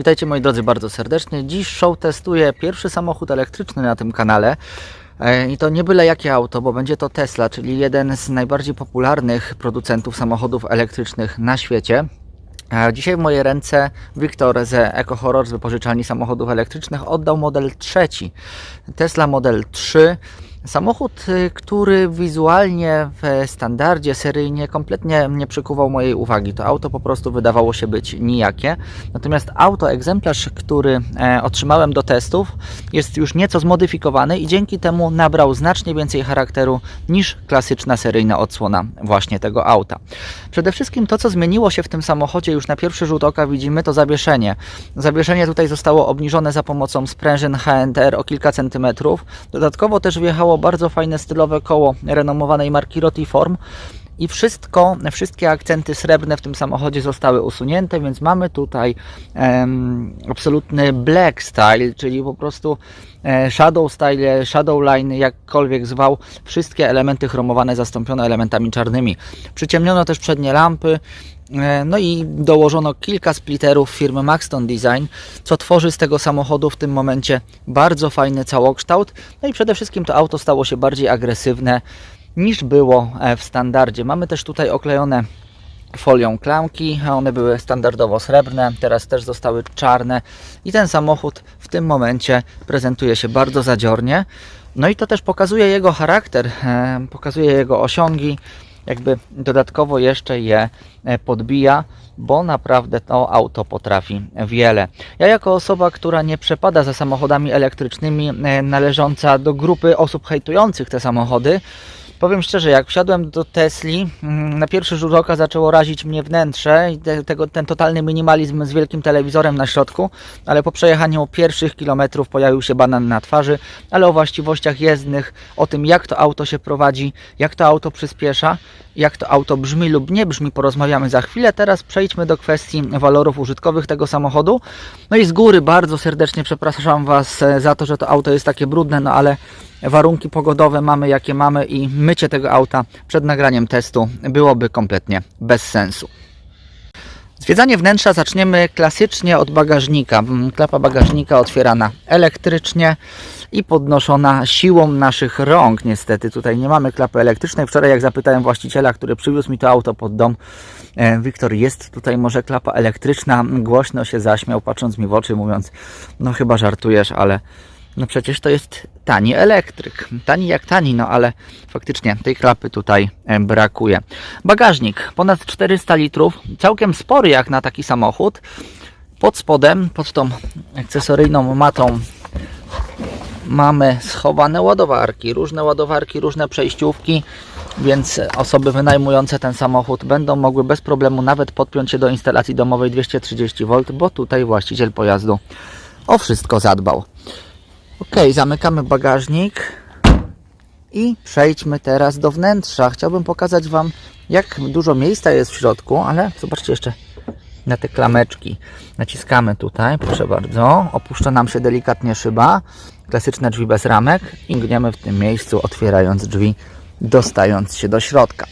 Witajcie moi drodzy bardzo serdecznie. Dziś show testuje pierwszy samochód elektryczny na tym kanale. E, I to nie byle jakie auto, bo będzie to Tesla, czyli jeden z najbardziej popularnych producentów samochodów elektrycznych na świecie. A Dzisiaj w moje ręce Wiktor ze Eco Horror z wypożyczalni samochodów elektrycznych oddał model trzeci. Tesla Model 3. Samochód, y, który wizualnie w standardzie seryjnie kompletnie nie przykuwał mojej uwagi. To auto po prostu wydawało się być nijakie. Natomiast auto, egzemplarz, który e, otrzymałem do testów, jest już nieco zmodyfikowany i dzięki temu nabrał znacznie więcej charakteru niż klasyczna seryjna odsłona właśnie tego auta. Przede wszystkim to, co zmieniło się w tym samochodzie już na pierwszy rzut oka widzimy, to zawieszenie. Zawieszenie tutaj zostało obniżone za pomocą sprężyn HNR o kilka centymetrów. Dodatkowo też wjechało bardzo fajne stylowe koło renomowanej marki Rotiform. I wszystko, wszystkie akcenty srebrne w tym samochodzie zostały usunięte, więc mamy tutaj em, absolutny black style, czyli po prostu e, shadow style, shadow line, jakkolwiek zwał, wszystkie elementy chromowane zastąpiono elementami czarnymi. Przyciemniono też przednie lampy, e, no i dołożono kilka splitterów firmy Maxton Design, co tworzy z tego samochodu w tym momencie bardzo fajny całokształt. No i przede wszystkim to auto stało się bardziej agresywne niż było e, w standardzie. Mamy też tutaj oklejone folią klamki, one były standardowo srebrne, teraz też zostały czarne i ten samochód w tym momencie prezentuje się bardzo zadziornie. No i to też pokazuje jego charakter, e, pokazuje jego osiągi, jakby dodatkowo jeszcze je e, podbija, bo naprawdę to auto potrafi wiele. Ja jako osoba, która nie przepada za samochodami elektrycznymi, należąca do grupy osób hejtujących te samochody, Powiem szczerze, jak wsiadłem do Tesli, mm, na pierwszy rzut oka zaczęło razić mnie wnętrze i te, tego, ten totalny minimalizm z wielkim telewizorem na środku, ale po przejechaniu pierwszych kilometrów pojawił się banan na twarzy, ale o właściwościach jezdnych, o tym jak to auto się prowadzi, jak to auto przyspiesza, jak to auto brzmi lub nie brzmi, porozmawiamy za chwilę. Teraz przejdźmy do kwestii walorów użytkowych tego samochodu. No i z góry bardzo serdecznie przepraszam Was e, za to, że to auto jest takie brudne, no ale warunki pogodowe mamy jakie mamy i mycie tego auta przed nagraniem testu byłoby kompletnie bez sensu. Zwiedzanie wnętrza zaczniemy klasycznie od bagażnika. Mm, Klapa bagażnika otwierana elektrycznie i podnoszona siłą naszych rąk. Niestety tutaj nie mamy klapy elektrycznej. Wczoraj jak zapytałem właściciela, który przywiózł mi to auto pod dom, e, Wiktor, jest tutaj może klapa elektryczna? Głośno się zaśmiał, patrząc mi w oczy, mówiąc, no chyba żartujesz, ale no przecież to jest tani elektryk. Tani jak tani, no ale faktycznie tej klapy tutaj e, brakuje. Bagażnik ponad 400 litrów, całkiem spory jak na taki samochód. Pod spodem, pod tą akcesoryjną matą mamy schowane ładowarki, różne ładowarki, różne przejściówki, więc osoby wynajmujące ten samochód będą mogły bez problemu nawet podpiąć się do instalacji domowej 230V, bo tutaj właściciel pojazdu o wszystko zadbał. Ok, zamykamy bagażnik i przejdźmy teraz do wnętrza. Chciałbym pokazać Wam, jak dużo miejsca jest w środku, ale zobaczcie jeszcze na te klameczki. Naciskamy tutaj, proszę bardzo. Opuszcza nam się delikatnie szyba. Klasyczne drzwi bez ramek i gniemy w tym miejscu, otwierając drzwi, dostając się do środka.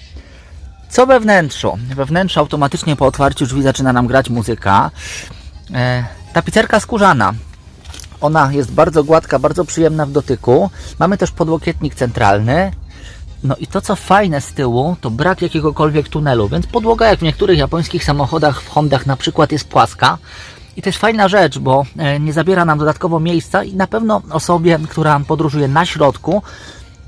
Co we wnętrzu? We wnętrzu automatycznie po otwarciu drzwi zaczyna nam grać muzyka. E, tapicerka skórzana. Ona jest bardzo gładka, bardzo przyjemna w dotyku. Mamy też podłokietnik centralny. No i to co fajne z tyłu, to brak jakiegokolwiek tunelu, więc podłoga jak w niektórych japońskich samochodach, w Hondach na przykład jest płaska. I to jest fajna rzecz, bo e, nie zabiera nam dodatkowo miejsca i na pewno osobie, która podróżuje na środku,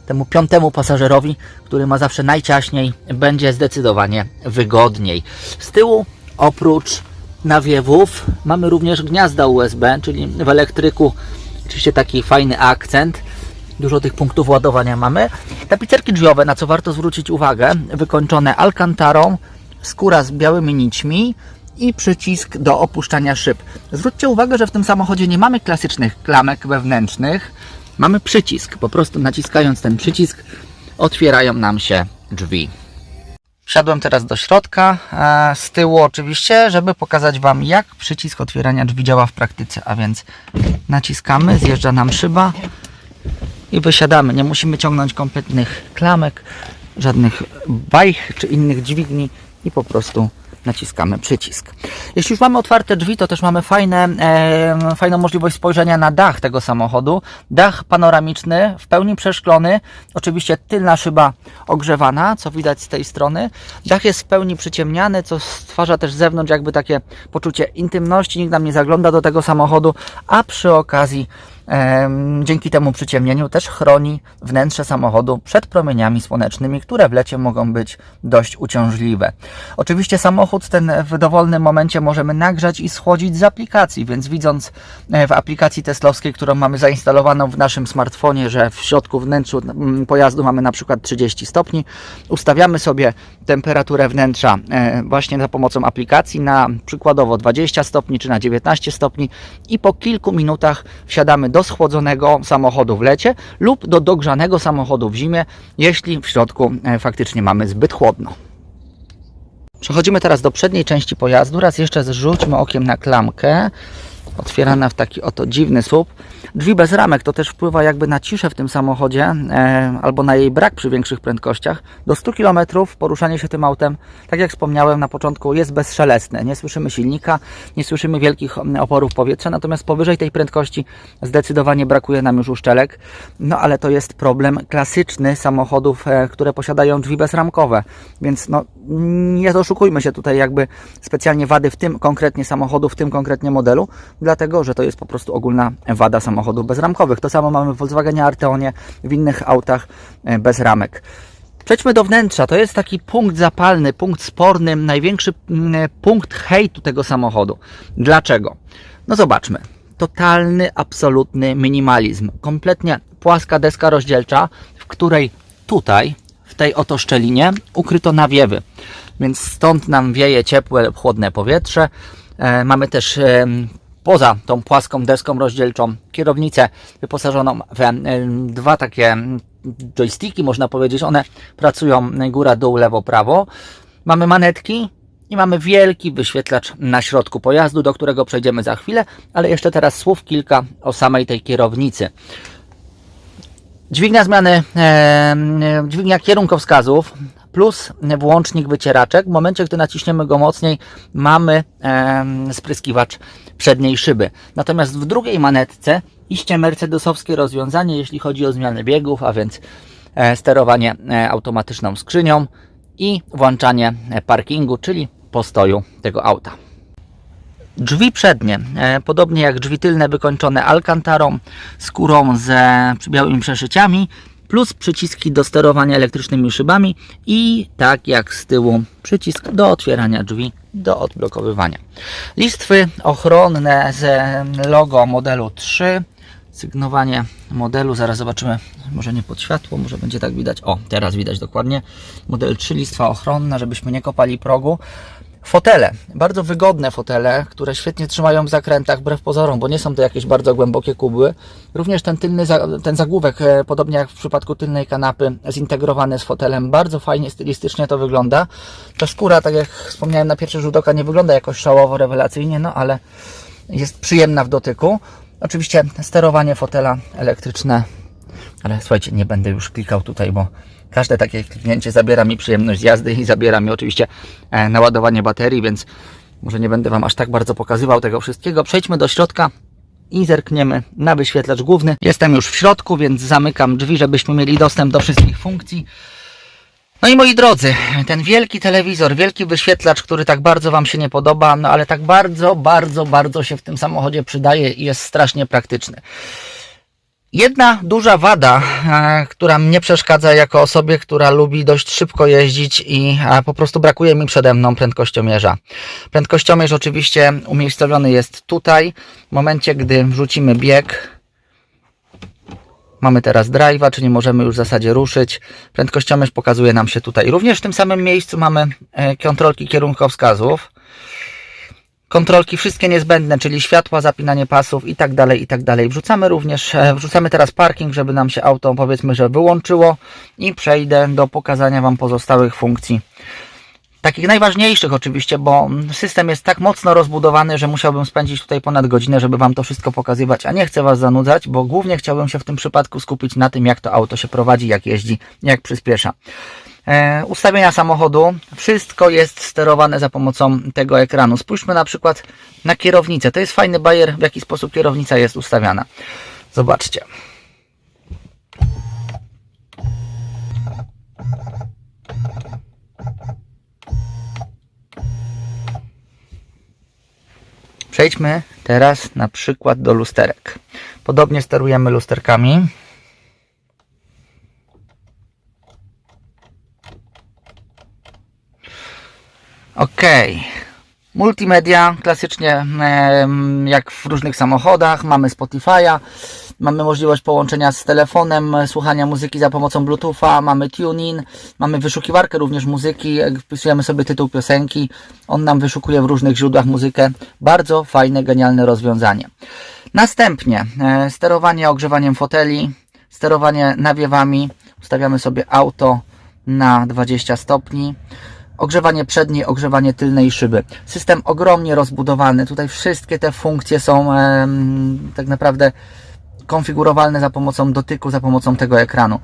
temu piątemu pasażerowi, który ma zawsze najciaśniej, będzie zdecydowanie wygodniej. Z tyłu oprócz nawiewów mamy również gniazda USB, czyli w elektryku oczywiście taki fajny akcent. Dużo tych punktów ładowania mamy. Tapicerki drzwiowe, na co warto zwrócić uwagę, wykończone alkantarą, skóra z białymi nićmi i przycisk do opuszczania szyb. Zwróćcie uwagę, że w tym samochodzie nie mamy klasycznych klamek wewnętrznych. Mamy przycisk. Po prostu naciskając ten przycisk otwierają nam się drzwi. Wsiadłem teraz do środka, e, z tyłu oczywiście, żeby pokazać Wam jak przycisk otwierania drzwi działa w praktyce. A więc naciskamy, zjeżdża nam szyba i wysiadamy. Nie musimy ciągnąć kompletnych klamek, żadnych bajch czy innych dźwigni i po prostu naciskamy przycisk. Jeśli już mamy otwarte drzwi, to też mamy fajne, e, fajną możliwość spojrzenia na dach tego samochodu. Dach panoramiczny, w pełni przeszklony. Oczywiście tylna szyba ogrzewana, co widać z tej strony. Dach jest w pełni przyciemniany, co stwarza też z zewnątrz jakby takie poczucie intymności. Nikt nam nie zagląda do tego samochodu, a przy okazji Dzięki temu przyciemnieniu też chroni wnętrze samochodu przed promieniami słonecznymi, które w lecie mogą być dość uciążliwe. Oczywiście samochód ten w dowolnym momencie możemy nagrzać i schłodzić z aplikacji, więc widząc e, w aplikacji teslowskiej, którą mamy zainstalowaną w naszym smartfonie, że w środku wnętrzu pojazdu mamy na przykład 30 stopni, ustawiamy sobie temperaturę wnętrza e, właśnie za pomocą aplikacji na przykładowo 20 stopni czy na 19 stopni i po kilku minutach wsiadamy do schłodzonego samochodu w lecie lub do dogrzanego samochodu w zimie, jeśli w środku e, faktycznie mamy zbyt chłodno. Przechodzimy teraz do przedniej części pojazdu. Raz jeszcze zrzućmy okiem na klamkę. Otwierana w taki oto dziwny słup. Drzwi bez ramek to też wpływa jakby na ciszę w tym samochodzie e, albo na jej brak przy większych prędkościach. Do 100 km poruszanie się tym autem, tak jak wspomniałem na początku, jest bezszelestne. Nie słyszymy silnika, nie słyszymy wielkich oporów powietrza, natomiast powyżej tej prędkości zdecydowanie brakuje nam już uszczelek. No ale to jest problem klasyczny samochodów, e, które posiadają drzwi bezramkowe. Więc no, nie oszukujmy się tutaj jakby specjalnie wady w tym konkretnie samochodu, w tym konkretnie modelu, dlatego że to jest po prostu ogólna wada samochodów bezramkowych. To samo mamy w Volkswagenie Arteonie, w innych autach e, bez ramek. Przejdźmy do wnętrza. To jest taki punkt zapalny, punkt sporny, największy mm, punkt hejtu tego samochodu. Dlaczego? No zobaczmy. Totalny, absolutny minimalizm. Kompletnie płaska deska rozdzielcza, w której tutaj, w tej oto szczelinie, ukryto nawiewy. Więc stąd nam wieje ciepłe lub chłodne powietrze. E, mamy też e, poza tą płaską deską rozdzielczą kierownicę wyposażoną w dwa takie joysticki, można powiedzieć. One pracują góra, dół, lewo, prawo. Mamy manetki i mamy wielki wyświetlacz na środku pojazdu, do którego przejdziemy za chwilę, ale jeszcze teraz słów kilka o samej tej kierownicy. Dźwignia zmiany, e, dźwignia kierunkowskazów plus włącznik wycieraczek. W momencie, gdy naciśniemy go mocniej, mamy e, spryskiwacz przedniej szyby. Natomiast w drugiej manetce iście mercedesowskie rozwiązanie, jeśli chodzi o zmianę biegów, a więc e, sterowanie e, automatyczną skrzynią i włączanie e, parkingu, czyli postoju tego auta. Drzwi przednie, podobnie jak drzwi tylne, wykończone alkantarą, skórą z białymi przeszyciami, plus przyciski do sterowania elektrycznymi szybami i tak jak z tyłu przycisk do otwierania drzwi, do odblokowywania. Listwy ochronne z logo modelu 3, sygnowanie modelu, zaraz zobaczymy, może nie pod światło, może będzie tak widać, o teraz widać dokładnie, model 3, listwa ochronna, żebyśmy nie kopali progu. Fotele, bardzo wygodne fotele, które świetnie trzymają w zakrętach, wbrew pozorom, bo nie są to jakieś bardzo głębokie kubły. Również ten tylny, ten zagłówek, e, podobnie jak w przypadku tylnej kanapy, zintegrowany z fotelem, bardzo fajnie, stylistycznie to wygląda. Ta skóra, tak jak wspomniałem na pierwszy rzut oka, nie wygląda jakoś szałowo, rewelacyjnie, no ale jest przyjemna w dotyku. Oczywiście sterowanie fotela elektryczne, ale słuchajcie, nie będę już klikał tutaj, bo Każde takie kliknięcie zabiera mi przyjemność jazdy i zabiera mi oczywiście e, naładowanie baterii, więc może nie będę Wam aż tak bardzo pokazywał tego wszystkiego. Przejdźmy do środka i zerkniemy na wyświetlacz główny. Jestem już w środku, więc zamykam drzwi, żebyśmy mieli dostęp do wszystkich funkcji. No i moi drodzy, ten wielki telewizor, wielki wyświetlacz, który tak bardzo Wam się nie podoba, no ale tak bardzo, bardzo, bardzo się w tym samochodzie przydaje i jest strasznie praktyczny. Jedna duża wada, e, która mnie przeszkadza jako osobie, która lubi dość szybko jeździć i e, po prostu brakuje mi przede mną prędkościomierza. Prędkościomierz oczywiście umiejscowiony jest tutaj. W momencie, gdy wrzucimy bieg, mamy teraz drive'a, czyli możemy już w zasadzie ruszyć. Prędkościomierz pokazuje nam się tutaj. Również w tym samym miejscu mamy e, kontrolki kierunkowskazów kontrolki wszystkie niezbędne, czyli światła, zapinanie pasów i tak dalej, i tak dalej. Wrzucamy również, e, wrzucamy teraz parking, żeby nam się auto powiedzmy, że wyłączyło i przejdę do pokazania Wam pozostałych funkcji. Takich najważniejszych oczywiście, bo system jest tak mocno rozbudowany, że musiałbym spędzić tutaj ponad godzinę, żeby Wam to wszystko pokazywać, a nie chcę Was zanudzać, bo głównie chciałbym się w tym przypadku skupić na tym, jak to auto się prowadzi, jak jeździ, jak przyspiesza. E, ustawienia samochodu. Wszystko jest sterowane za pomocą tego ekranu. Spójrzmy na przykład na kierownicę. To jest fajny bajer, w jaki sposób kierownica jest ustawiana. Zobaczcie. Przejdźmy teraz na przykład do lusterek. Podobnie sterujemy lusterkami. Ok. Multimedia, klasycznie jak w różnych samochodach, mamy Spotify'a, mamy możliwość połączenia z telefonem, słuchania muzyki za pomocą Bluetootha, mamy tuning, mamy wyszukiwarkę również muzyki, wpisujemy sobie tytuł piosenki, on nam wyszukuje w różnych źródłach muzykę. Bardzo fajne, genialne rozwiązanie. Następnie e, sterowanie ogrzewaniem foteli, sterowanie nawiewami, ustawiamy sobie auto na 20 stopni. Ogrzewanie przedniej, ogrzewanie tylnej szyby. System ogromnie rozbudowany. Tutaj wszystkie te funkcje są em, tak naprawdę konfigurowalne za pomocą dotyku, za pomocą tego ekranu.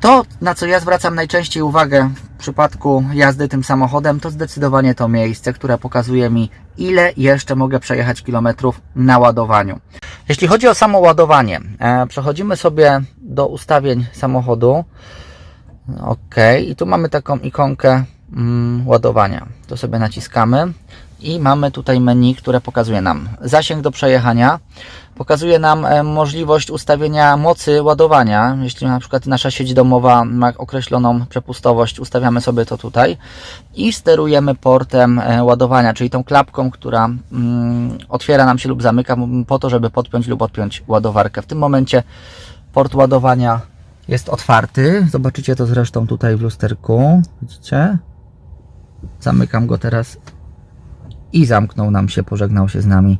To, na co ja zwracam najczęściej uwagę w przypadku jazdy tym samochodem, to zdecydowanie to miejsce, które pokazuje mi, ile jeszcze mogę przejechać kilometrów na ładowaniu. Jeśli chodzi o samo ładowanie, e, przechodzimy sobie do ustawień samochodu. Ok, i tu mamy taką ikonkę ładowania. To sobie naciskamy i mamy tutaj menu, które pokazuje nam zasięg do przejechania. Pokazuje nam możliwość ustawienia mocy ładowania. Jeśli na przykład nasza sieć domowa ma określoną przepustowość, ustawiamy sobie to tutaj i sterujemy portem e, ładowania, czyli tą klapką, która mm, otwiera nam się lub zamyka po to, żeby podpiąć lub odpiąć ładowarkę. W tym momencie port ładowania jest otwarty. Zobaczycie to zresztą tutaj w lusterku. Widzicie? Zamykam go teraz i zamknął nam się, pożegnał się z nami.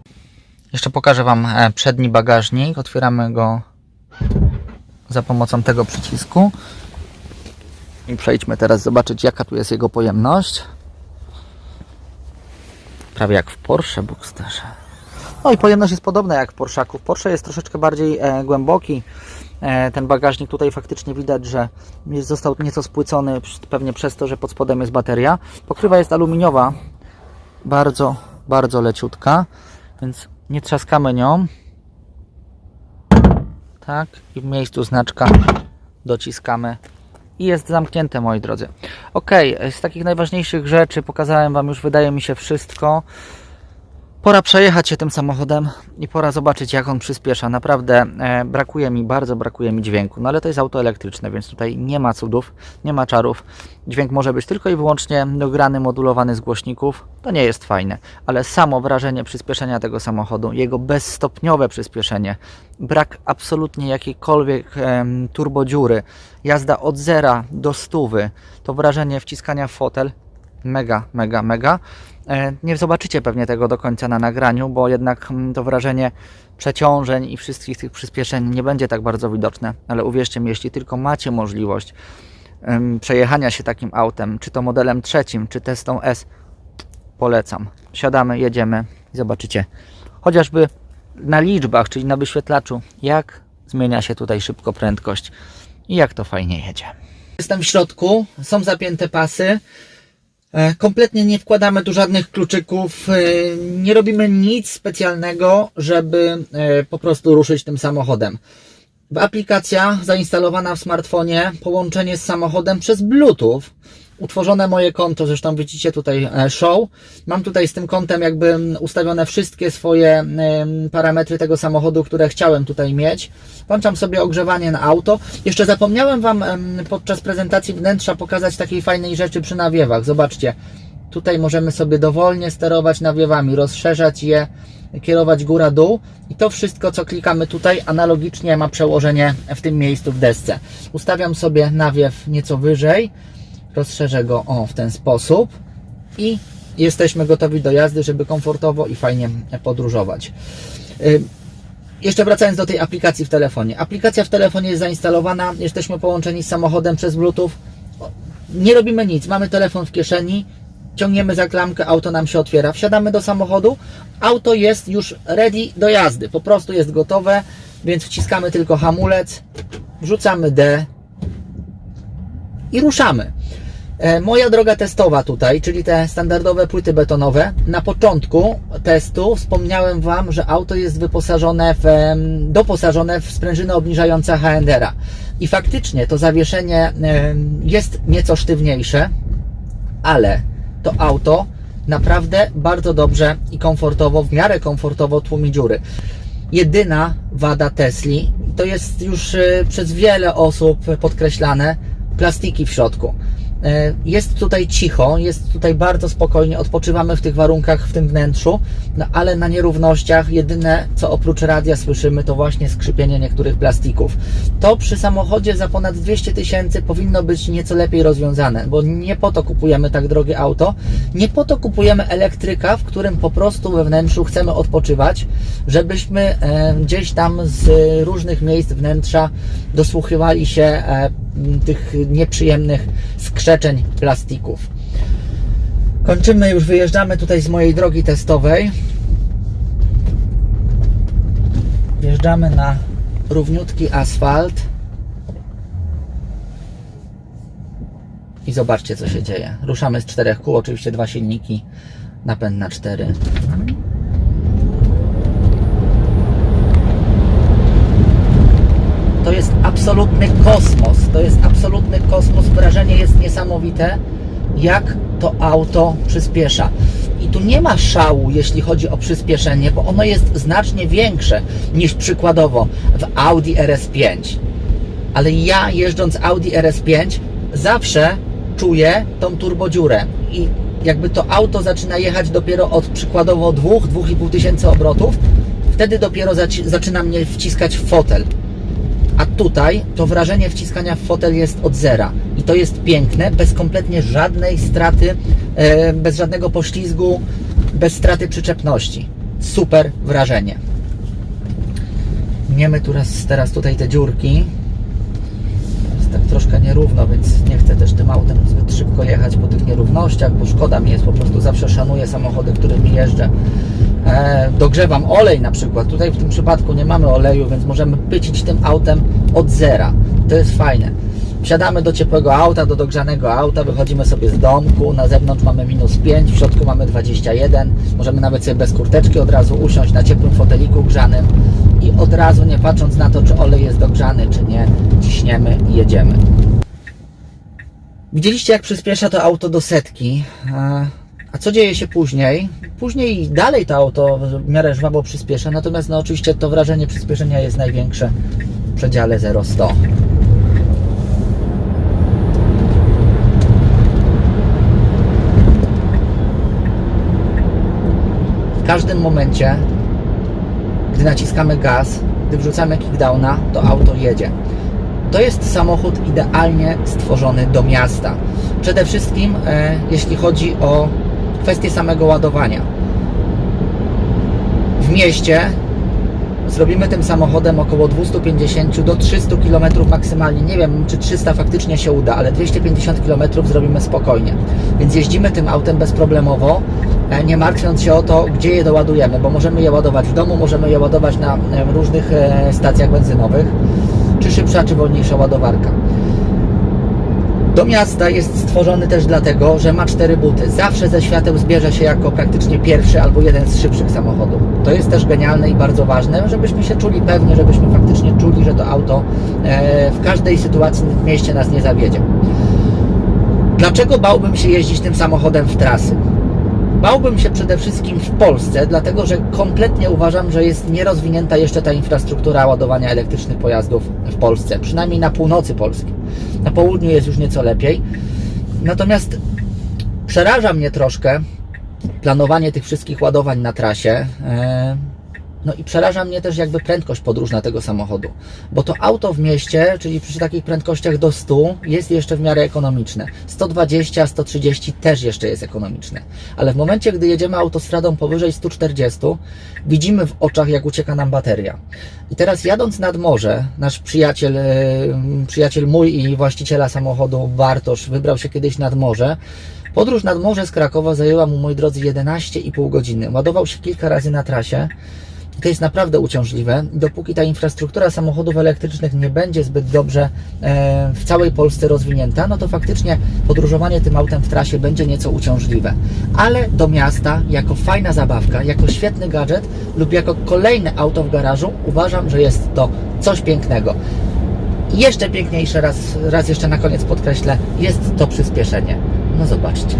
Jeszcze pokażę Wam e, przedni bagażnik. Otwieramy go za pomocą tego przycisku. I przejdźmy teraz zobaczyć, jaka tu jest jego pojemność. Prawie jak w Porsche Boxsterze. No i pojemność jest podobna jak w Porschaku. W Porsche jest troszeczkę bardziej e, głęboki. E, ten bagażnik tutaj faktycznie widać, że został nieco spłycony, pewnie przez to, że pod spodem jest bateria. Pokrywa jest aluminiowa, bardzo, bardzo leciutka, więc nie trzaskamy nią. Tak, i w miejscu znaczka dociskamy i jest zamknięte, moi drodzy. Ok, z takich najważniejszych rzeczy pokazałem Wam już, wydaje mi się, wszystko. Pora przejechać się tym samochodem i pora zobaczyć, jak on przyspiesza. Naprawdę e, brakuje mi, bardzo brakuje mi dźwięku. No ale to jest auto elektryczne, więc tutaj nie ma cudów, nie ma czarów. Dźwięk może być tylko i wyłącznie dograny, modulowany z głośników. To nie jest fajne, ale samo wrażenie przyspieszenia tego samochodu, jego bezstopniowe przyspieszenie, brak absolutnie jakiejkolwiek em, turbodziury, jazda od zera do stówy, to wrażenie wciskania w fotel, mega, mega, mega. E, Nie zobaczycie pewnie tego do końca na nagraniu, bo jednak mm, to wrażenie przeciążeń i wszystkich tych przyspieszeń nie będzie tak bardzo widoczne, ale uwierzcie mi, jeśli tylko macie możliwość przejechania się takim autem, czy to modelem trzecim, czy testą S, polecam. Siadamy, jedziemy i zobaczycie chociażby na liczbach, czyli na wyświetlaczu, jak zmienia się tutaj szybko prędkość i jak to fajnie jedzie. Jestem w środku, są zapięte pasy. E, Kompletnie nie wkładamy tu żadnych kluczyków, e, nie robimy nic specjalnego, żeby e, po prostu ruszyć tym samochodem. Aplikacja zainstalowana w smartfonie, połączenie z samochodem przez Bluetooth. Utworzone moje konto, zresztą widzicie tutaj e, show. Mam tutaj z tym kontem jakby ustawione wszystkie swoje parametry tego samochodu, które chciałem tutaj mieć. Włączam sobie ogrzewanie na auto. Jeszcze zapomniałem Wam podczas prezentacji wnętrza pokazać takiej fajnej rzeczy przy nawiewach. Zobaczcie, tutaj możemy sobie dowolnie sterować nawiewami, rozszerzać je, kierować góra-dół i to wszystko, co klikamy tutaj, analogicznie ma przełożenie w tym miejscu w desce. Ustawiam sobie nawiew nieco wyżej, rozszerzę go o w ten sposób i jesteśmy gotowi do jazdy, żeby komfortowo i fajnie podróżować. Y, Jeszcze wracając do tej aplikacji w telefonie. Aplikacja w telefonie jest zainstalowana, jesteśmy połączeni z samochodem przez Bluetooth. Nie robimy nic, mamy telefon w kieszeni, ciągniemy za klamkę, auto nam się otwiera, wsiadamy do samochodu, auto jest już ready do jazdy, po prostu jest gotowe, więc wciskamy tylko hamulec, wrzucamy D i ruszamy. E, Moja droga testowa tutaj, czyli te standardowe płyty betonowe. Na początku testu wspomniałem Wam, że auto jest wyposażone w, doposażone w sprężynę obniżające HNR-a. I faktycznie to zawieszenie jest nieco sztywniejsze, ale to auto naprawdę bardzo dobrze i komfortowo, w miarę komfortowo tłumi dziury. Jedyna wada Tesli to jest już e, przez wiele osób podkreślane plastiki w środku. E, Jest tutaj cicho, jest tutaj bardzo spokojnie, odpoczywamy w tych warunkach, w tym wnętrzu, no ale na nierównościach jedyne co oprócz radia słyszymy to właśnie skrzypienie niektórych plastików. To przy samochodzie za ponad 200 tysięcy powinno być nieco lepiej rozwiązane, bo nie po to kupujemy tak drogie auto, nie po to kupujemy elektryka, w którym po prostu we wnętrzu chcemy odpoczywać, żebyśmy e, gdzieś tam z różnych miejsc wnętrza dosłuchiwali się e, tych nieprzyjemnych skrzeczeń plastików. Kończymy, już wyjeżdżamy tutaj z mojej drogi testowej. Wjeżdżamy na równiutki asfalt. I zobaczcie, co się dzieje. Ruszamy z czterech kół, oczywiście dwa silniki, napęd na cztery. To jest absolutny kosmos. To jest absolutny kosmos. Wrażenie jest niesamowite, jak to auto przyspiesza. I tu nie ma szału, jeśli chodzi o przyspieszenie, bo ono jest znacznie większe niż przykładowo w Audi RS5. Ale ja jeżdżąc Audi RS5 zawsze czuję tą turbodziurę i jakby to auto zaczyna jechać dopiero od przykładowo 2-2,5 tysięcy obrotów, wtedy dopiero zaczyna mnie wciskać w fotel. A tutaj to wrażenie wciskania w fotel jest od zera. I to jest piękne, bez kompletnie żadnej straty, e, bez żadnego poślizgu, bez straty przyczepności. Super wrażenie. Miemy teraz, teraz tutaj te dziurki. Jest tak troszkę nierówno, więc nie chcę też tym autem zbyt szybko jechać po tych nierównościach, bo szkoda mi jest, po prostu zawsze szanuję samochody, którymi jeżdżę. E, dogrzewam olej na przykład. Tutaj w tym przypadku nie mamy oleju, więc możemy pycić tym autem od zera. To jest fajne. Wsiadamy do ciepłego auta, do dogrzanego auta, wychodzimy sobie z domku, na zewnątrz mamy minus 5, w środku mamy 21, możemy nawet sobie bez kurteczki od razu usiąść na ciepłym foteliku grzanym i od razu, nie patrząc na to, czy olej jest dogrzany, czy nie, ciśniemy i jedziemy. Widzieliście, jak przyspiesza to auto do setki. A co dzieje się później? Później dalej to auto w miarę żwawo przyspiesza, natomiast no oczywiście to wrażenie przyspieszenia jest największe w przedziale 0-100. W każdym momencie, gdy naciskamy gaz, gdy wrzucamy kickdowna, to auto jedzie. To jest samochód idealnie stworzony do miasta. Przede wszystkim e, jeśli chodzi o kwestię samego ładowania. W mieście zrobimy tym samochodem około 250 do 300 km maksymalnie. Nie wiem, czy 300 faktycznie się uda, ale 250 km zrobimy spokojnie. Więc jeździmy tym autem bezproblemowo, e, nie martwiąc się o to, gdzie je doładujemy, bo możemy je ładować w domu, możemy je ładować na e, różnych e, stacjach benzynowych, czy szybsza, czy wolniejsza ładowarka. Do miasta jest stworzony też dlatego, że ma cztery buty. Zawsze ze świateł zbierze się jako praktycznie pierwszy albo jeden z szybszych samochodów. To jest też genialne i bardzo ważne, żebyśmy się czuli pewnie, żebyśmy faktycznie czuli, że to auto e, w każdej sytuacji w mieście nas nie zawiedzie. Dlaczego bałbym się jeździć tym samochodem w trasy? Bałbym się przede wszystkim w Polsce, dlatego że kompletnie uważam, że jest nierozwinięta jeszcze ta infrastruktura ładowania elektrycznych pojazdów w Polsce, przynajmniej na północy Polski. Na południu jest już nieco lepiej. Natomiast przeraża mnie troszkę planowanie tych wszystkich ładowań na trasie. No i przeraża mnie też jakby prędkość podróżna tego samochodu, bo to auto w mieście, czyli przy takich prędkościach do 100 jest jeszcze w miarę ekonomiczne. 120, 130 też jeszcze jest ekonomiczne. Ale w momencie, gdy jedziemy autostradą powyżej 140, widzimy w oczach, jak ucieka nam bateria. I teraz jadąc nad morze, nasz przyjaciel, e, przyjaciel mój i właściciela samochodu Bartosz wybrał się kiedyś nad morze. Podróż nad morze z Krakowa zajęła mu, moi drodzy, 11,5 godziny. Ładował się kilka razy na trasie. To jest naprawdę uciążliwe. Dopóki ta infrastruktura samochodów elektrycznych nie będzie zbyt dobrze e, w całej Polsce rozwinięta, no to faktycznie podróżowanie tym autem w trasie będzie nieco uciążliwe. Ale do miasta, jako fajna zabawka, jako świetny gadżet lub jako kolejne auto w garażu, uważam, że jest to coś pięknego. I jeszcze piękniejsze, raz, raz jeszcze na koniec podkreślę, jest to przyspieszenie. No zobaczcie.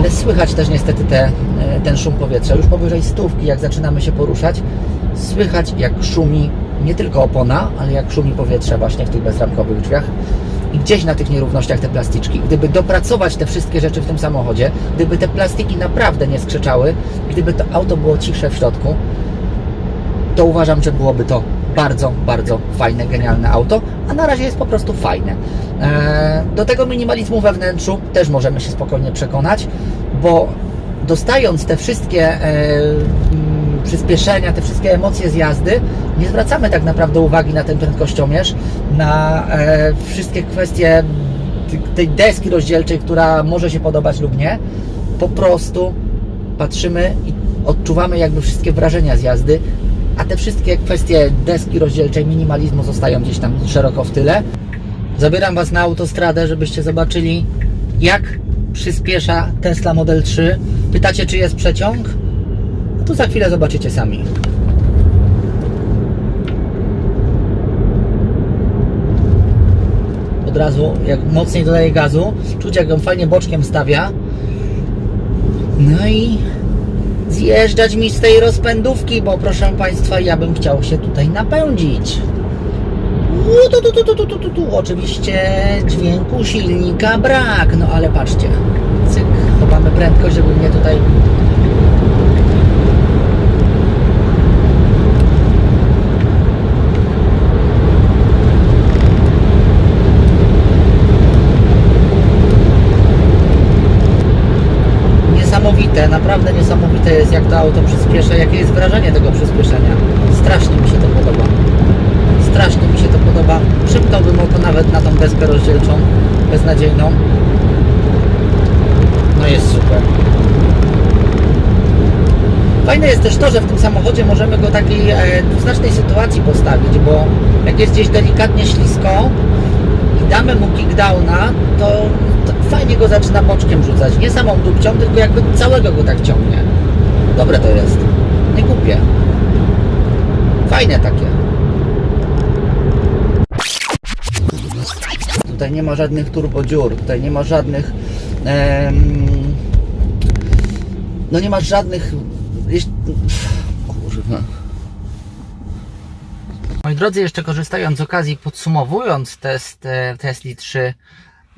ale słychać też niestety te, e, ten szum powietrza. Już powyżej stówki, jak zaczynamy się poruszać, słychać jak szumi nie tylko opona, ale jak szumi powietrze właśnie w tych bezramkowych drzwiach. I gdzieś na tych nierównościach te plasticzki. Gdyby dopracować te wszystkie rzeczy w tym samochodzie, gdyby te plastiki naprawdę nie skrzeczały, gdyby to auto było cichsze w środku, to uważam, że byłoby to bardzo, bardzo fajne, genialne auto, a na razie jest po prostu fajne. Eee, Do tego minimalizmu we wnętrzu też możemy się spokojnie przekonać, bo dostając te wszystkie e, mm, przyspieszenia, te wszystkie emocje z jazdy, nie zwracamy tak naprawdę uwagi na ten prędkościomierz, na e, wszystkie kwestie tej deski rozdzielczej, która może się podobać lub nie. Po prostu patrzymy i odczuwamy jakby wszystkie wrażenia z jazdy, te wszystkie kwestie deski rozdzielczej, minimalizmu zostają gdzieś tam szeroko w tyle. Zabieram Was na autostradę, żebyście zobaczyli, jak przyspiesza Tesla Model 3. Pytacie, czy jest przeciąg? No to za chwilę zobaczycie sami. Od razu, jak mocniej dodaje gazu, czuć jak ją fajnie boczkiem stawia. No i zjeżdżać mi z tej rozpędówki, bo proszę Państwa, ja bym chciał się tutaj napędzić. Tu, tu, tu, tu, tu, tu, tu. Oczywiście dźwięku silnika brak, no ale patrzcie. Cyk, chowamy prędkość, żeby mnie tutaj niesamowite, naprawdę niesamowite jest jak to auto przyspiesza, jakie jest wrażenie tego przyspieszenia. Strasznie mi się to podoba. Strasznie mi się to podoba. Szybkałbym oko nawet na tą deskę rozdzielczą, beznadziejną. No jest super. Fajne jest też to, że w tym samochodzie możemy go takiej e, dwuznacznej sytuacji postawić, bo jak jest gdzieś delikatnie ślisko i damy mu kickdowna, to, to fajnie go zaczyna boczkiem rzucać. Nie samą dupcią, tylko jakby całego go tak ciągnie. Dobre to jest. Nie kupię. Fajne takie. Tutaj nie ma żadnych turbodziur, tutaj nie ma żadnych. em, no nie ma żadnych. Kurwa. Moi drodzy, jeszcze korzystając z okazji, podsumowując test e, Tesla 3,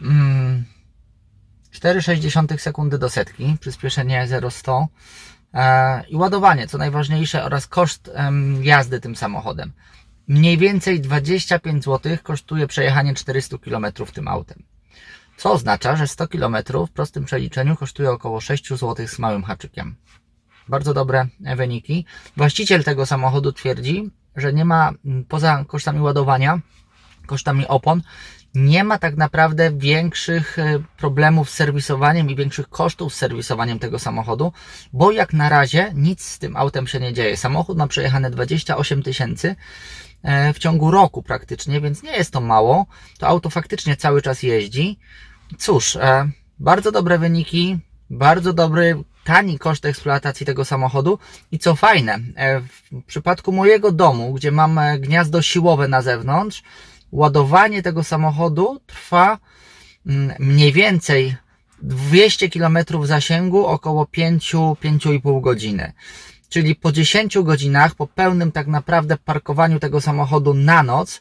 mm, 4,6 sekundy do setki, przyspieszenie 0-100 e, i ładowanie, co najważniejsze, oraz koszt jazdy tym samochodem. Mniej więcej 25 zł kosztuje przejechanie 400 km tym autem. Co oznacza, że 100 km w prostym przeliczeniu kosztuje około 6 zł z małym haczykiem. Bardzo dobre e, wyniki. Właściciel tego samochodu twierdzi, że nie ma poza kosztami ładowania, kosztami opon, nie ma tak naprawdę większych e, problemów z serwisowaniem i większych kosztów z serwisowaniem tego samochodu, bo jak na razie nic z tym autem się nie dzieje. Samochód ma przejechane 28 tysięcy e, w ciągu roku praktycznie, więc nie jest to mało. To auto faktycznie cały czas jeździ. Cóż, e, bardzo dobre wyniki, bardzo dobry, tani koszt eksploatacji tego samochodu i co fajne, w przypadku mojego domu, gdzie mam gniazdo siłowe na zewnątrz, ładowanie tego samochodu trwa mm, mniej więcej 200 km zasięgu, około 5-5,5 godziny. Czyli po 10 godzinach, po pełnym tak naprawdę parkowaniu tego samochodu na noc,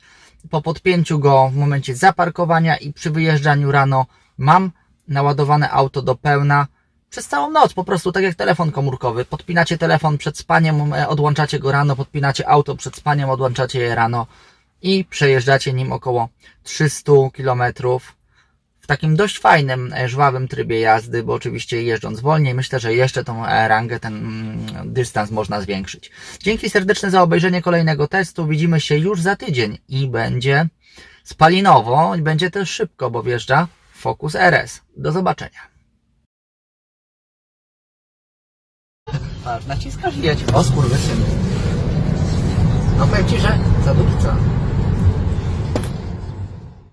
po podpięciu go w momencie zaparkowania i przy wyjeżdżaniu rano, mam naładowane auto do pełna przez całą noc, po prostu tak jak telefon komórkowy. Podpinacie telefon przed spaniem, e, odłączacie go rano, podpinacie auto przed spaniem, odłączacie je rano i przejeżdżacie nim około 300 km w takim dość fajnym, e, żwawym trybie jazdy, bo oczywiście jeżdżąc wolniej, myślę, że jeszcze tą e, rangę, ten mm, dystans można zwiększyć. Dzięki serdeczne za obejrzenie kolejnego testu. Widzimy się już za tydzień i będzie spalinowo i będzie też szybko, bo wjeżdża Focus RS. Do zobaczenia. Naciskasz i jedzie. O skurwysyn. No powiem Ci, że zadupca.